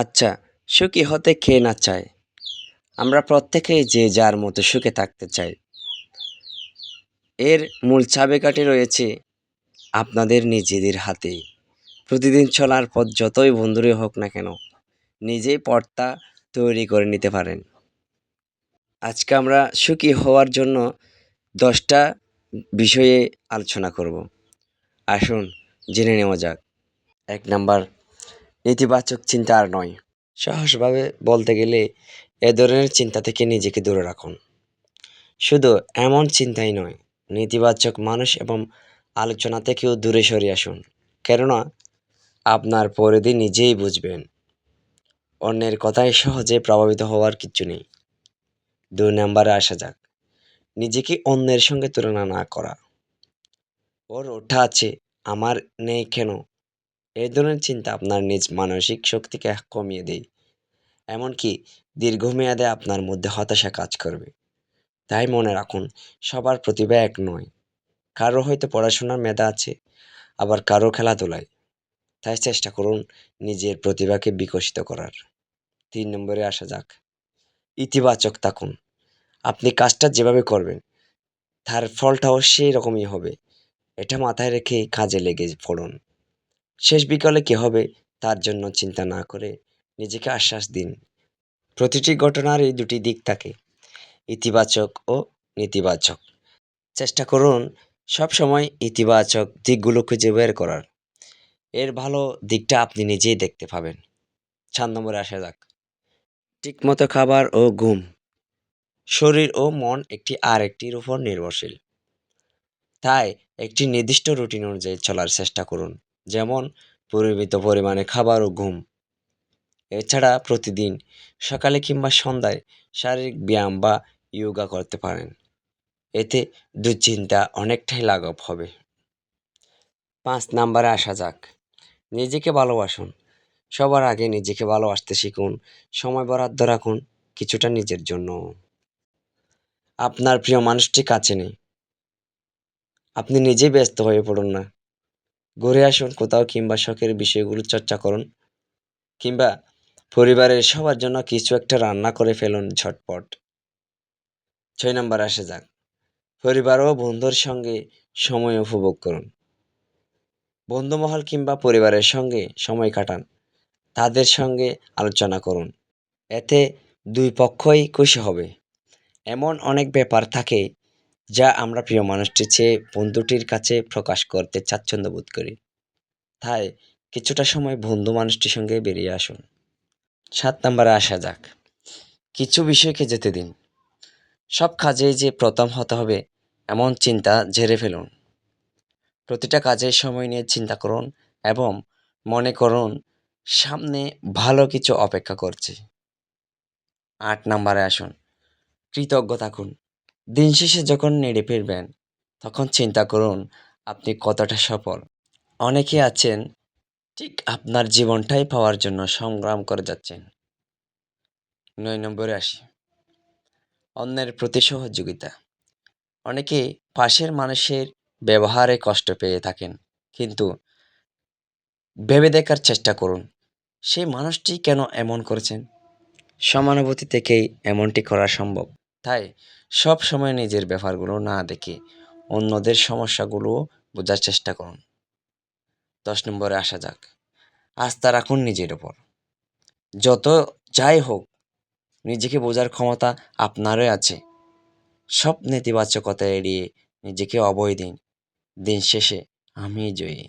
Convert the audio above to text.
আচ্ছা সুখী হতে কে না চায়? আমরা প্রত্যেকেই যে যার মতো সুখে থাকতে চাই। এর মূল চাবিকাঠি রয়েছে আপনাদের নিজেদের হাতেই প্রতিদিন চলার পথ যতই বন্ধুরই হোক না কেন, নিজেই পথটা তৈরি করে নিতে পারেন। আজকে আমরা সুখী হওয়ার জন্য দশটা বিষয়ে আলোচনা করব। আসুন, জেনে নেওয়া যাক। এক নাম্বার নেতিবাচক চিন্তা আর নয়। সাহসভাবে বলতে গেলে এ ধরনের চিন্তা থেকে নিজেকে দূরে রাখুন। শুধু এমন চিন্তাই নয়, নেতিবাচক মানুষ এবং আলোচনা থেকেও দূরে সরে আসুন। কেননা, আপনার পরিধি নিজেই বুঝবেন। অন্যের কথায় সহজে প্রভাবিত হওয়ার কিচ্ছু নেই। দুই নম্বরে আসা যাক। নিজেকে অন্যের সঙ্গে তুলনা না করা। ওর ওঠা আছে, আমার নেই কেন? এই ধরনের চিন্তা আপনার নিজ মানসিক শক্তিকে কমিয়ে দেয়। এমনকি দীর্ঘমেয়াদে আপনার মধ্যে হতাশা কাজ করবে। তাই মনে রাখুন, সবার প্রতিভা এক নয়। কারও হয়তো পড়াশোনার মেধা আছে, আবার কারও খেলাধুলায়। তাই চেষ্টা করুন নিজের প্রতিভাকে বিকশিত করার। তিন নম্বরে আসা যাক। ইতিবাচক থাকুন। আপনি কাজটা যেভাবে করবেন, তার ফলটাও সেই রকমই হবে। এটা মাথায় রেখে কাজে লেগে পড়ুন। শেষ বিকালে কী হবে তার জন্য চিন্তা না করে নিজেকে আশ্বাস দিন। প্রতিটি ঘটনারই দুটি দিক থাকে, ইতিবাচক ও নেতিবাচক। চেষ্টা করুন সব সময় ইতিবাচক দিকগুলো খুঁজে বের করার। এর ভালো দিকটা আপনি নিজেই দেখতে পাবেন। চার নম্বরে আসা যাক। ঠিকমতো খাবার ও ঘুম। শরীর ও মন একটি আর একটির উপর নির্ভরশীল। তাই একটি নির্দিষ্ট রুটিন অনুযায়ী চলার চেষ্টা করুন। যেমন পরিমিত পরিমাণে খাবার ও ঘুম। এছাড়া প্রতিদিন সকালে কিংবা সন্ধ্যায় শারীরিক ব্যায়াম বা ইয়োগা করতে পারেন। এতে দুশ্চিন্তা অনেকটাই লাঘব হবে। পাঁচ নাম্বারে আসা যাক। নিজেকে ভালোবাসুন। সবার আগে নিজেকে ভালোবাসতে শিখুন। সময় বরাদ্দ রাখুন কিছুটা নিজের জন্য। আপনার প্রিয় মানুষটি কাছে নেই। আপনি নিজেই ব্যস্ত হয়ে পড়ুন না। ঘুরে আসুন কোথাও কিংবা শখের বিষয়গুলো চর্চা করুন, কিংবা পরিবারের সবার জন্য কিছু একটা রান্না করে ফেলুন ঝটপট। ছয় নম্বর আসে যাক। পরিবার ও বন্ধুর সঙ্গে সময় উপভোগ করুন। বন্ধুমহল কিংবা পরিবারের সঙ্গে সময় কাটান। তাদের সঙ্গে আলোচনা করুন। এতে দুই পক্ষই খুশি হবে। এমন অনেক ব্যাপার থাকে যা আমরা প্রিয় মানুষটির চেয়ে বন্ধুটির কাছে প্রকাশ করতে স্বাচ্ছন্দ্য বোধ করি। তাই কিছুটা সময় বন্ধু মানুষটির সঙ্গে বেরিয়ে আসুন। সাত নম্বরে আসা যাক। কিছু বিষয়কে যেতে দিন। সব কাজেই যে প্রথম হতে হবে এমন চিন্তা ঝেড়ে ফেলুন। প্রতিটা কাজের সময় নিয়ে চিন্তা করুন এবং মনে করুন, সামনে ভালো কিছু অপেক্ষা করছে। আট নম্বরে আসুন। কৃতজ্ঞ থাকুন। দিন শেষে যখন নেড়ে ফিরবেন, তখন চিন্তা করুন, আপনি কতটা সফল। অনেকে আছেন, ঠিক আপনার জীবনটাই পাওয়ার জন্য সংগ্রাম করে যাচ্ছেন। নয় নম্বরে আসি। অন্যের প্রতি সহযোগিতা। অনেকে পাশের মানুষের ব্যবহারে কষ্ট পেয়ে থাকেন, কিন্তু ভেবে দেখার চেষ্টা করুন, সেই মানুষটি কেন এমন করেছেন? সমানুভূতি থেকেই এমনটি করা সম্ভব। তাই সব সময় নিজের ব্যাপারগুলো না দেখে অন্যদের সমস্যাগুলো বোঝার চেষ্টা করুন। দশ নম্বরে আসা যাক। আস্থা রাখুন নিজের ওপর। যত যাই হোক, নিজেকে বোঝার ক্ষমতা আপনারই আছে। সব নেতিবাচকতা এড়িয়ে নিজেকে অবয় দিন। দিন শেষে আমি জয়ী।